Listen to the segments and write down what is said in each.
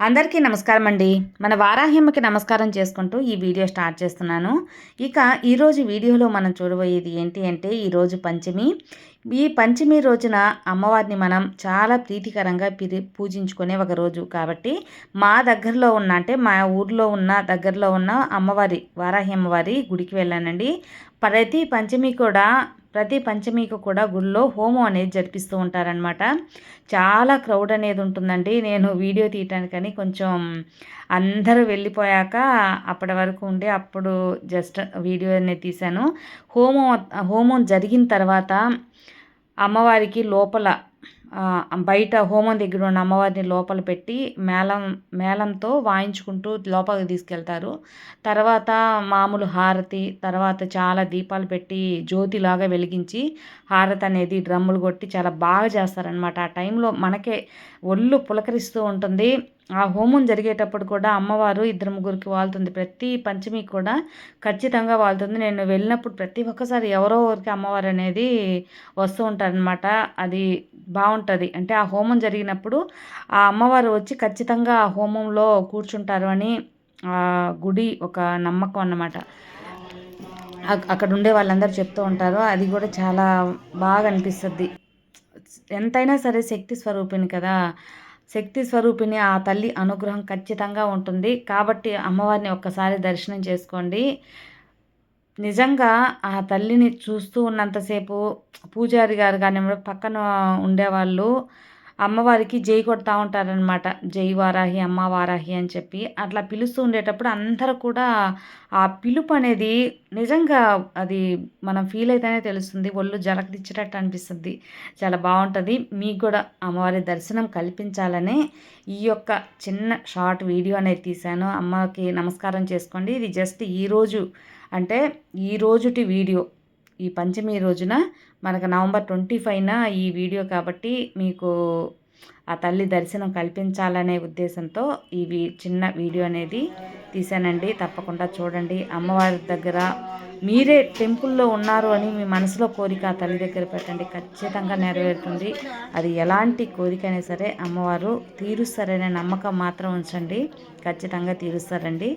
అందరికీ నమస్కారం అండి మన వారాహ్యమ్మకి నమస్కారం చేసుకుంటూ ఈ వీడియో స్టార్ట్ చేస్తున్నాను. ఇక ఈరోజు వీడియోలో మనం చూడబోయేది ఏంటి అంటే ఈరోజు పంచమి. ఈ పంచమి రోజున అమ్మవారిని మనం చాలా ప్రీతికరంగా పూజించుకునే ఒక రోజు కాబట్టి మా దగ్గరలో ఉన్న అంటే మా ఊర్లో ఉన్న దగ్గరలో ఉన్న అమ్మవారి వారాహి అమ్మవారి గుడికి వెళ్ళానండి. ప్రతి పంచమి కూడా ప్రతి పంచమికి కూడా గుళ్ళో హోమం అనేది జరిపిస్తూ ఉంటారనమాట చాలా క్రౌడ్ అనేది ఉంటుందండి. నేను వీడియో తీయటానికని కొంచెం అందరూ వెళ్ళిపోయాక అప్పటి వరకు ఉండి అప్పుడు జస్ట్ వీడియో అనేది తీశాను. హోమం హోమం జరిగిన తర్వాత అమ్మవారికి లోపల బయట హోమం దగ్గర ఉన్న అమ్మవారిని లోపల పెట్టి మేళం మేళంతో వాయించుకుంటూ లోపలికి తీసుకెళ్తారు. తర్వాత మామూలు హారతి తర్వాత చాలా దీపాలు పెట్టి జ్యోతిలాగా వెలిగించి హారతి అనేది డ్రమ్ములు కొట్టి చాలా బాగా చేస్తారనమాట ఆ టైంలో మనకే ఒళ్ళు పులకరిస్తూ ఉంటుంది. ఆ హోమం జరిగేటప్పుడు కూడా అమ్మవారు ఇద్దరు ముగ్గురికి వాళ్తుంది. ప్రతి పంచమి కూడా ఖచ్చితంగా వాళ్తుంది. నేను వెళ్ళినప్పుడు ప్రతి ఒక్కసారి ఎవరో ఒకరికి అమ్మవారు అనేది వస్తూ ఉంటారనమాట అది బాగుంటుంది అంటే ఆ హోమం జరిగినప్పుడు ఆ అమ్మవారు వచ్చి ఖచ్చితంగా ఆ హోమంలో కూర్చుంటారు అని ఆ గుడి ఒక నమ్మకం అన్నమాట. అక్కడ ఉండే వాళ్ళందరూ చెప్తూ ఉంటారు. అది కూడా చాలా బాగా అనిపిస్తుంది. ఎంతైనా సరే శక్తి స్వరూపిణి కదా. శక్తి స్వరూపిణి ఆ తల్లి అనుగ్రహం ఖచ్చితంగా ఉంటుంది. కాబట్టి అమ్మవారిని ఒక్కసారి దర్శనం చేసుకోండి. నిజంగా ఆ తల్లిని చూస్తూ ఉన్నంతసేపు పూజారి గారు కానీ పక్కన ఉండేవాళ్ళు అమ్మవారికి జై కొడతా ఉంటారనమాట జై వారాహి అమ్మ వారాహి అని చెప్పి అట్లా పిలుస్తూ ఉండేటప్పుడు అందరూ కూడా ఆ పిలుపు అనేది నిజంగా అది మనం ఫీల్ అయితేనే తెలుస్తుంది. ఒళ్ళు జలకదిచ్చేటట్టు అనిపిస్తుంది. చాలా బాగుంటుంది. మీకు కూడా అమ్మవారి దర్శనం కల్పించాలనే ఈ యొక్క చిన్న షార్ట్ వీడియో అనేది తీశాను. అమ్మకి నమస్కారం చేసుకోండి. ఇది జస్ట్ ఈరోజు అంటే ఈ రోజుటి వీడియో. ఈ పంచమి రోజున మనకు నవంబర్ ట్వంటీ ఫైవ్న ఈ వీడియో కాబట్టి మీకు ఆ తల్లి దర్శనం కల్పించాలనే ఉద్దేశంతో ఈ చిన్న వీడియో అనేది తీశానండి. తప్పకుండా చూడండి. అమ్మవారి దగ్గర మీరే టెంపుల్లో ఉన్నారు అని మీ మనసులో కోరిక ఆ తల్లి దగ్గర పెట్టండి. ఖచ్చితంగా నెరవేరుతుంది. అది ఎలాంటి కోరిక అయినా సరే అమ్మవారు తీరుస్తారనే నమ్మకం మాత్రం ఉంచండి. ఖచ్చితంగా తీరుస్తారండి.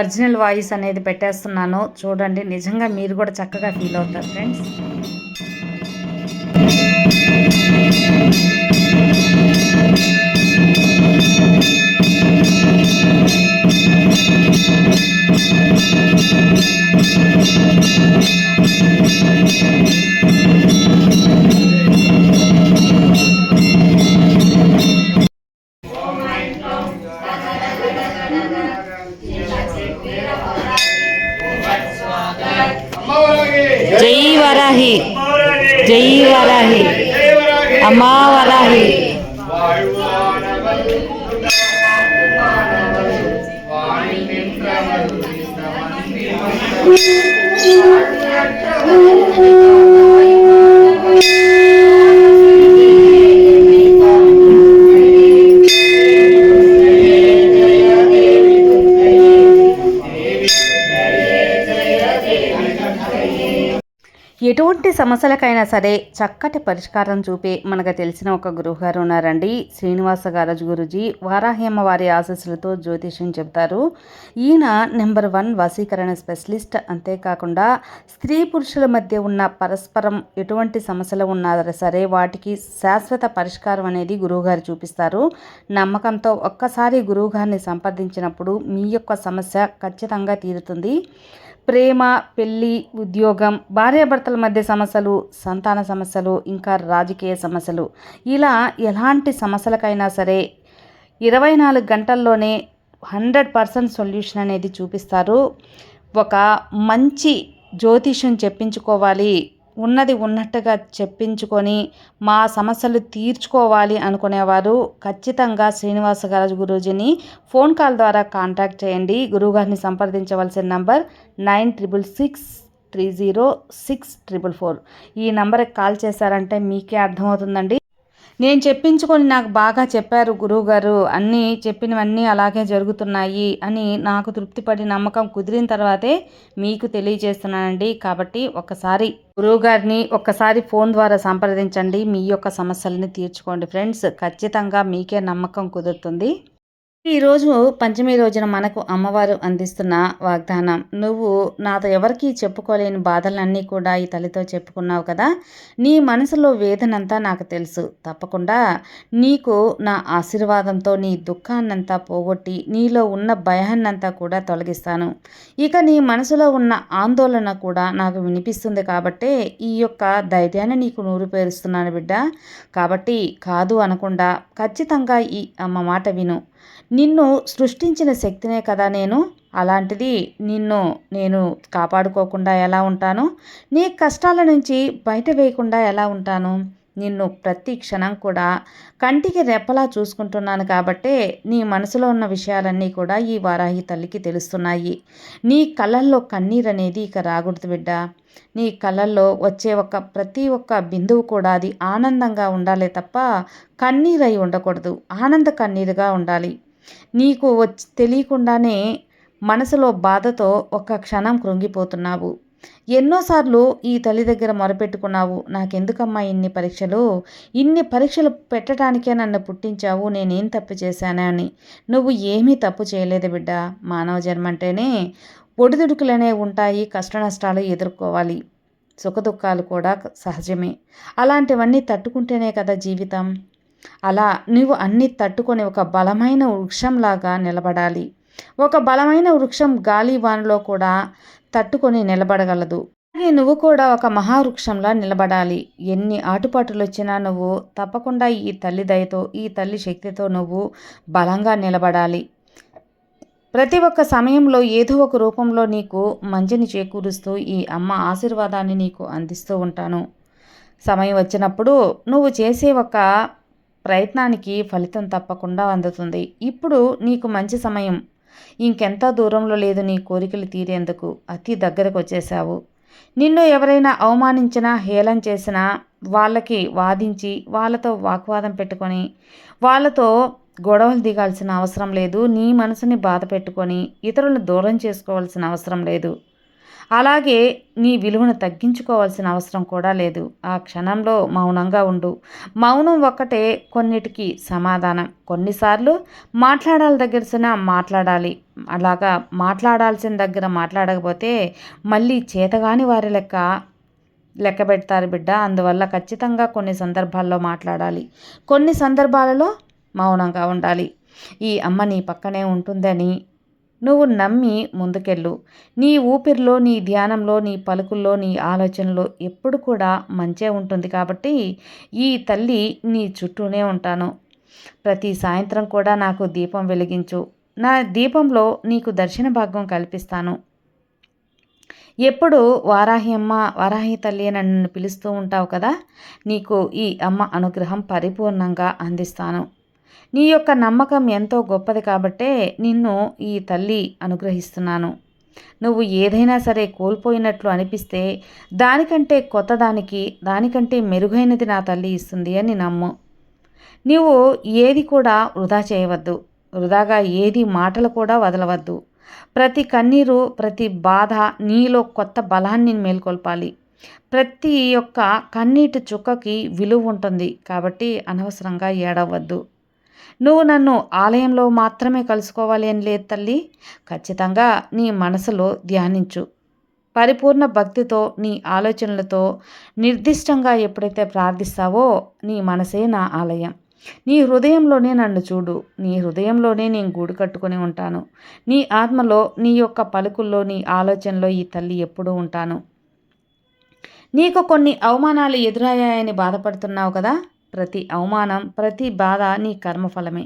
ఒరిజినల్ వాయిస్ అనేది పెట్టేస్తున్నాను. చూడండి. నిజంగా మీరు కూడా చక్కగా ఫీల్ అవుతారు ఫ్రెండ్స్. జై వరాహి జై వరాహి అమ్మా వరాహి ఎటువంటి సమస్యలకైనా సరే చక్కటి పరిష్కారం చూపే మనకు తెలిసిన ఒక గురువుగారు ఉన్నారండి. శ్రీనివాస గారజ్ గురుజీ వారాహ్యమ్మ వారి ఆశస్సులతో జ్యోతిష్యం చెబుతారు. ఈయన నెంబర్ వన్ వశీకరణ స్పెషలిస్ట్. అంతేకాకుండా స్త్రీ పురుషుల మధ్య ఉన్న పరస్పరం ఎటువంటి సమస్యలు ఉన్నా సరే వాటికి శాశ్వత పరిష్కారం అనేది గురువుగారు చూపిస్తారు. నమ్మకంతో ఒక్కసారి గురువుగారిని సంప్రదించినప్పుడు మీ యొక్క సమస్య ఖచ్చితంగా తీరుతుంది. ప్రేమ పెళ్ళి ఉద్యోగం భార్యాభర్తల మధ్య సమస్య సమస్యలు సంతాన సమస్యలు ఇంకా రాజకీయ సమస్యలు. ఇలా ఎలాంటి సమస్యలకైనా సరే ఇరవై నాలుగు గంటల్లోనే హండ్రెడ్ పర్సెంట్ సొల్యూషన్ అనేది చూపిస్తారు. ఒక మంచి జ్యోతిష్యం చెప్పించుకోవాలి ఉన్నది ఉన్నట్టుగా చెప్పించుకొని మా సమస్యలు తీర్చుకోవాలి అనుకునేవారు ఖచ్చితంగా శ్రీనివాస గారు గురూజీని ఫోన్ కాల్ ద్వారా కాంటాక్ట్ చేయండి. గురువుగారిని సంప్రదించవలసిన number nine triple six three zero six triple four. ఈ నెంబర్కి కాల్ చేశారంటే మీకే అర్థమవుతుందండి. నేను చెప్పించుకొని నాకు బాగా చెప్పారు గురువుగారు. అన్నీ చెప్పినవన్నీ అలాగే జరుగుతున్నాయి అని నాకు తృప్తిపడి నమ్మకం కుదిరిన తర్వాతే మీకు తెలియజేస్తున్నానండి. కాబట్టి ఒకసారి గురువుగారిని ఒక్కసారి ఫోన్ ద్వారా సంప్రదించండి. మీ యొక్క సమస్యలని తీర్చుకోండి. ఫ్రెండ్స్ ఖచ్చితంగా మీకే నమ్మకం కుదురుతుంది. ఈరోజు పంచమి రోజున మనకు అమ్మవారు అందిస్తున్న వాగ్దానం. నువ్వు నాతో ఎవరికి చెప్పుకోలేని బాధలన్నీ కూడా ఈ తల్లితో చెప్పుకున్నావు కదా? నీ మనసులో వేదనంతా నాకు తెలుసు. తప్పకుండా నీకు నా ఆశీర్వాదంతో నీ దుఃఖాన్నంతా పోగొట్టి నీలో ఉన్న భయాన్నంతా కూడా తొలగిస్తాను. ఇక నీ మనసులో ఉన్న ఆందోళన కూడా నాకు వినిపిస్తుంది కాబట్టే ఈ యొక్క ధైర్యాన్ని నీకు నూరు పేరుస్తున్నాను బిడ్డ. కాబట్టి కాదు అనకుండా ఖచ్చితంగా ఈ అమ్మ మాట విను. నిన్ను సృష్టించిన శక్తినే కదా నేను. అలాంటిది నిన్ను నేను కాపాడుకోకుండా ఎలా ఉంటాను? నీ కష్టాల నుంచి బయట వేయకుండా ఎలా ఉంటాను? నిన్ను ప్రతి క్షణం కూడా కంటికి రెప్పలా చూసుకుంటున్నాను కాబట్టే నీ మనసులో ఉన్న విషయాలన్నీ కూడా ఈ వారాహి తల్లికి తెలుస్తున్నాయి. నీ కళ్ళల్లో కన్నీరు అనేది ఇక రాకూడదు బిడ్డ. నీ కళ్ళల్లో వచ్చే ఒక ప్రతి ఒక్క బిందువు కూడా అది ఆనందంగా ఉండాలి తప్ప కన్నీరై ఉండకూడదు. ఆనంద కన్నీరుగా ఉండాలి. నీకు వచ్చి తెలియకుండానే మనసులో బాధతో ఒక క్షణం కృంగిపోతున్నావు. ఎన్నోసార్లు ఈ తల్లి దగ్గర మొరపెట్టుకున్నావు. నాకెందుకమ్మా ఇన్ని పరీక్షలు? ఇన్ని పరీక్షలు పెట్టడానికే నన్ను పుట్టించావు. నేనేం తప్పు చేశానా అని. నువ్వు ఏమీ తప్పు చేయలేదు బిడ్డ. మానవ జన్మ అంటేనే ఒడిదుడుకులనే ఉంటాయి. కష్ట నష్టాలు ఎదుర్కోవాలి. సుఖదుఖాలు కూడా సహజమే. అలాంటివన్నీ తట్టుకుంటేనే కదా జీవితం. అలా నువ్వు అన్ని తట్టుకొని ఒక బలమైన వృక్షంలాగా నిలబడాలి. ఒక బలమైన వృక్షం గాలి వానలో కూడా తట్టుకొని నిలబడగలదు. అలాగే నువ్వు కూడా ఒక మహావృక్షంలా నిలబడాలి. ఎన్ని ఆటుపాటులు వచ్చినా నువ్వు తప్పకుండా ఈ తల్లి దయతో ఈ తల్లి శక్తితో నువ్వు బలంగా నిలబడాలి. ప్రతి ఒక్క సమయంలో ఏదో ఒక రూపంలో నీకు మంచిని చేకూరుస్తూ ఈ అమ్మ ఆశీర్వాదాన్ని నీకు అందిస్తూ ఉంటాను. సమయం వచ్చినప్పుడు నువ్వు చేసే ఒక ప్రయత్నానికి ఫలితం తప్పకుండా అందుతుంది. ఇప్పుడు నీకు మంచి సమయం. ఇంకెంత దూరంలో లేదు నీ కోరికలు తీరేందుకు అతి దగ్గరకు వచ్చేసావు నిన్ను ఎవరైనా అవమానించినా హేళన చేసినా వాళ్ళకి వాదించి వాళ్ళతో వాగ్వాదం పెట్టుకొని వాళ్ళతో గొడవలు దిగాల్సిన అవసరం లేదు నీ మనసుని బాధ పెట్టుకొని ఇతరులను దూరం చేసుకోవాల్సిన అవసరం లేదు. అలాగే నీ విలువను తగ్గించుకోవాల్సిన అవసరం కూడా లేదు. ఆ క్షణంలో మౌనంగా ఉండు. మౌనం ఒక్కటే కొన్నిటికి సమాధానం. కొన్నిసార్లు మాట్లాడాలి దగ్గర మాట్లాడాలి. అలాగా మాట్లాడాల్సిన దగ్గర మాట్లాడకపోతే మళ్ళీ చేతగాని వారి లెక్క లెక్క పెడతారు బిడ్డ. అందువల్ల ఖచ్చితంగా కొన్ని సందర్భాల్లో మాట్లాడాలి. కొన్ని సందర్భాలలో మౌనంగా ఉండాలి. ఈ అమ్మ నీ పక్కనే ఉంటుందని నువ్వు నమ్మి ముందుకెళ్ళు. నీ ఊపిరిలో నీ ధ్యానంలో నీ పలుకుల్లో నీ ఆలోచనలో ఎప్పుడు కూడా మంచే ఉంటుంది కాబట్టి ఈ తల్లి నీ చుట్టూనే ఉంటాను. ప్రతి సాయంత్రం కూడా నాకు దీపం వెలిగించు. నా దీపంలో నీకు దర్శన భాగం కల్పిస్తాను. ఎప్పుడు వారాహి అమ్మ వారాహి తల్లి నన్ను పిలుస్తూ ఉంటావు కదా నీకు ఈ అమ్మ అనుగ్రహం పరిపూర్ణంగా అందిస్తాను. నీ యొక్క నమ్మకం ఎంతో గొప్పది కాబట్టే నిన్ను ఈ తల్లి అనుగ్రహిస్తున్నాను. నువ్వు ఏదైనా సరే కోల్పోయినట్లు అనిపిస్తే దానికంటే కొత్తదానికి దానికంటే మెరుగైనది నా తల్లి ఇస్తుంది అని నమ్ము. నీవు ఏది కూడా వృధా చేయవద్దు. వృధాగా ఏది మాటలు కూడా వదలవద్దు. ప్రతి కన్నీరు ప్రతి బాధ నీలో కొత్త బలాన్ని మేల్కొల్పాలి. ప్రతి ఒక్క కన్నీటి చుక్కకి విలువ ఉంటుంది కాబట్టి అనవసరంగా ఏడవద్దు. నువ్వు నన్ను ఆలయంలో మాత్రమే కలుసుకోవాలి అని లేదు తల్లి. ఖచ్చితంగా నీ మనసులో ధ్యానించు. పరిపూర్ణ భక్తితో నీ ఆలోచనలతో నిర్దిష్టంగా ఎప్పుడైతే ప్రార్థిస్తావో నీ మనసే నా ఆలయం. నీ హృదయంలోనే నన్ను చూడు. నీ హృదయంలోనే నేను గూడు కట్టుకొని ఉంటాను. నీ ఆత్మలో నీ యొక్క పలుకుల్లో నీ ఆలోచనలో ఈ తల్లి ఎప్పుడూ ఉంటాను. నీకు కొన్ని అవమానాలు ఎదురయ్యాయని బాధపడుతున్నావు కదా? ప్రతి అవమానం ప్రతి బాధ నీ కర్మఫలమే.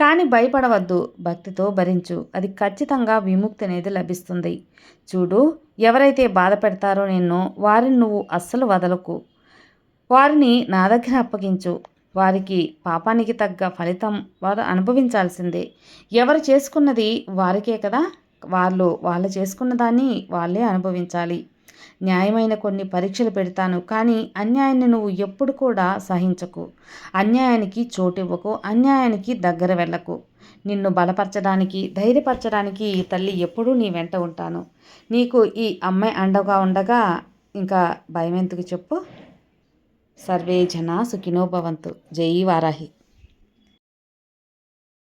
కానీ భయపడవద్దు భక్తితో భరించు. అది ఖచ్చితంగా విముక్తి అనేది లభిస్తుంది. చూడు ఎవరైతే బాధ పెడతారో నిన్ను వారిని నువ్వు అస్సలు వదలకు. వారిని నా దగ్గర అప్పగించు. వారికి పాపానికి తగ్గ ఫలితం వారు అనుభవించాల్సిందే. ఎవరు చేసుకున్నది వారికే కదా? వాళ్ళు వాళ్ళు చేసుకున్న దాన్ని వాళ్ళే అనుభవించాలి. న్యాయమైన కొన్ని పరీక్షలు పెడతాను కానీ అన్యాయాన్ని నువ్వు ఎప్పుడు కూడా సహించకు. అన్యాయానికి చోటివ్వకు అన్యాయానికి దగ్గర వెళ్ళకు. నిన్ను బలపరచడానికి ధైర్యపరచడానికి ఈ తల్లి ఎప్పుడూ నీ వెంట ఉంటాను. నీకు ఈ అమ్మాయి అండగా ఉండగా ఇంకా భయం ఎందుకు చెప్పు? సర్వే జన సుఖినోభవంతు జై వారాహి.